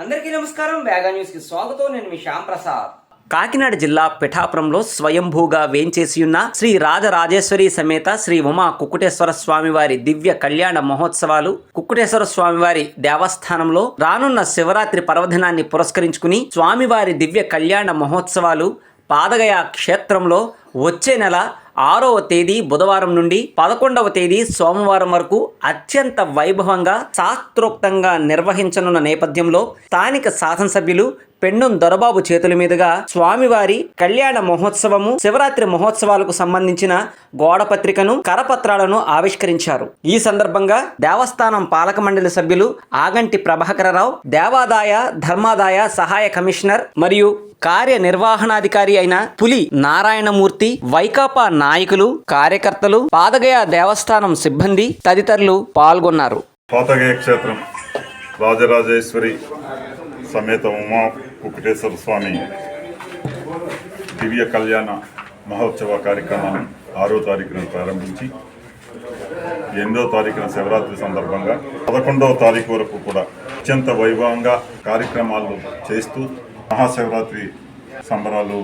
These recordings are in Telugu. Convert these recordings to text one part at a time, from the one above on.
అందరికీ నమస్కారం. వేగా న్యూస్కి స్వాగతం. నేను మీ శ్యామ్ ప్రసాద్. కాకినాడ జిల్లా పిఠాపురంలో స్వయంభూగా వేంచేసి ఉన్న శ్రీ రాజరాజేశ్వరి సమేత శ్రీ ఉమా కుక్కుటేశ్వర స్వామివారి దివ్య కళ్యాణ మహోత్సవాలు కుక్కుటేశ్వర స్వామివారి దేవస్థానంలో రానున్న శివరాత్రి పర్వదినాన్ని పురస్కరించుకుని స్వామివారి దివ్య కళ్యాణ మహోత్సవాలు పాదగయ క్షేత్రంలో వచ్చే నెల ఆరవ తేదీ బుధవారం నుండి పదకొండవ తేదీ సోమవారం వరకు అత్యంత వైభవంగా శాస్త్రోక్తంగా నిర్వహించనున్న నేపథ్యంలో స్థానిక శాసనసభ్యులు పెండుం దొరబాబు చేతుల మీదుగా స్వామివారి కళ్యాణ మహోత్సవము శివరాత్రి మహోత్సవాలకు సంబంధించిన గోడపత్రికను కరపత్రాలను ఆవిష్కరించారు. ఈ సందర్భంగా దేవస్థానం పాలక మండలి సభ్యులు ఆగంటి ప్రభాకరరావు దేవాదాయ ధర్మాదాయ సహాయ కమిషనర్ మరియు కార్యనిర్వహణాధికారి అయిన పులి నారాయణమూర్తి వైకాపా నాయకులు కార్యకర్తలు పాదగయ దేవస్థానం సిబ్బంది తదితరులు పాల్గొన్నారు. పాతగయ క్షేత్రం రాజరాజేశ్వరి సమేత ఉమా కుకటేశ్వర స్వామి దివ్య కళ్యాణ మహోత్సవ కార్యక్రమాన్ని ఆరో తారీఖున ప్రారంభించి ఎనిమిదో తారీఖున శివరాత్రి సందర్భంగా పదకొండవ తారీఖు వరకు కూడా అత్యంత వైభవంగా కార్యక్రమాలు చేస్తూ మహాశివరాత్రి సంబరాలు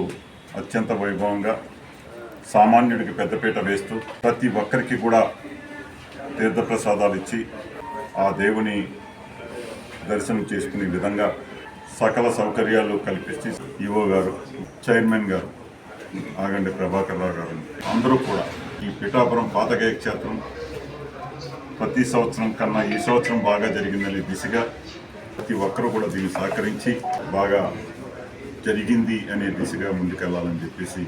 అత్యంత వైభవంగా సామాన్యుడికి పెద్దపీట వేస్తూ ప్రతి ఒక్కరికి కూడా తీర్థప్రసాదాలు ఇచ్చి ఆ దేవుని దర్శనం చేసుకునే విధంగా సకల సౌకర్యాలు కల్పిస్తే ఈవో గారు చైర్మన్ గారు ఆగండి ప్రభాకర్ రావు గారు. అందరూ కూడా ఈ పిఠాపురం పాతకాయ క్షేత్రం ప్రతి సంవత్సరం కన్నా ఈ సంవత్సరం బాగా జరిగిందనే దిశగా ప్రతి ఒక్కరూ కూడా దీన్ని సహకరించి బాగా జరిగింది అనే దిశగా ముందుకెళ్ళాలని చెప్పేసి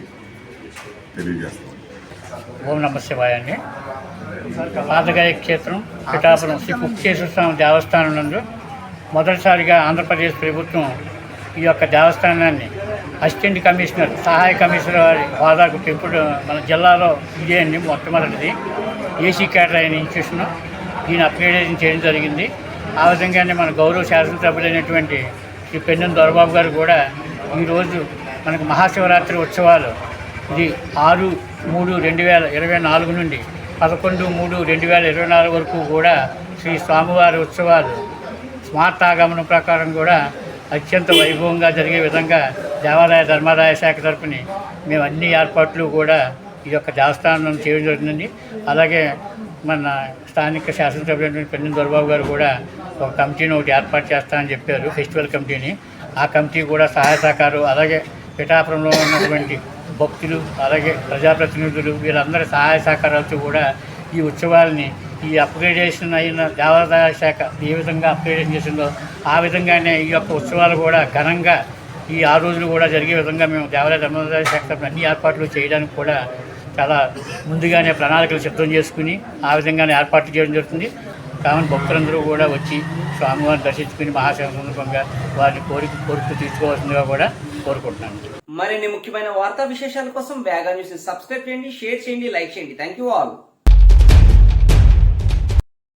తెలియజేస్తాం. ఓం నమ శివాయ అండి. పాతగాయ క్షేత్రం పిఠాపురం శ్రీ కుక్కేశ్వర స్వామి దేవస్థానం నందు మొదటిసారిగా ఆంధ్రప్రదేశ్ ప్రభుత్వం ఈ యొక్క దేవస్థానాన్ని అసిస్టెంట్ కమిషనర్ సహాయ కమిషనర్ వారి హోదాకు పెంపుడు మన జిల్లాలో ఇదే అండి మొట్టమొదటిది. ఏసీ కేటర్ అయిన ఇన్స్టిట్యూషన్. దీని అప్గ్రేడేషన్ చేయడం జరిగింది. ఆ విధంగానే మన గౌరవ శాసనసభ్యులైనటువంటి శ్రీ పెన్నెం దొరబాబు గారు కూడా ఈరోజు మనకు మహాశివరాత్రి ఉత్సవాలు ఇది ఆరు మూడు రెండు వేల ఇరవై నాలుగు నుండి పదకొండు మూడు రెండు వేల ఇరవై నాలుగు వరకు కూడా శ్రీ స్వామివారి ఉత్సవాలు స్మార్ట్ ఆగమనం ప్రకారం కూడా అత్యంత వైభవంగా జరిగే విధంగా దేవాలయ ధర్మాదాయ శాఖ తరఫున మేము అన్ని ఏర్పాట్లు కూడా ఈ యొక్క దేవస్థానం చేయడం జరుగుతుందండి అలాగే మన స్థానిక శాసనసభ్యులైనటువంటి పెన్నిన దొరబాబు గారు కూడా ఒక కమిటీని ఒకటి ఏర్పాటు చేస్తానని చెప్పారు ఫెస్టివల్ కమిటీని. ఆ కమిటీ కూడా సహాయ సహకారం అలాగే పిఠాపురంలో ఉన్నటువంటి భక్తులు అలాగే ప్రజాప్రతినిధులు వీళ్ళందరి సహాయ సహకారాలతో కూడా ఈ ఉత్సవాల్ని ఈ అప్గ్రేడేషన్ అయిన దేవాదాయ శాఖ ఏ విధంగా అప్గ్రేడేషన్ చేసిందో ఆ విధంగానే ఈ యొక్క ఉత్సవాలు కూడా ఘనంగా ఈ ఆరు రోజులు కూడా జరిగే విధంగా మేము దేవాలయ ధర్మాదాయ శాఖ అన్ని ఏర్పాట్లు చేయడానికి కూడా చాలా ముందుగానే ప్రణాళికలు సిద్ధం చేసుకుని ఆ విధంగానే ఏర్పాట్లు చేయడం జరుగుతుంది. కావున భక్తులందరూ కూడా వచ్చి స్వామివారిని దర్శించుకుని మహాశివ సందర్భంగా వారిని కోరిక కోరిక తీసుకోవాల్సిందిగా కూడా కోరుకుంటున్నాను. మరిన్ని ముఖ్యమైన వార్తా విశేషాల కోసం వేగా న్యూస్ సబ్స్క్రైబ్ చేయండి షేర్ చేయండి లైక్ చేయండి. Thank you all.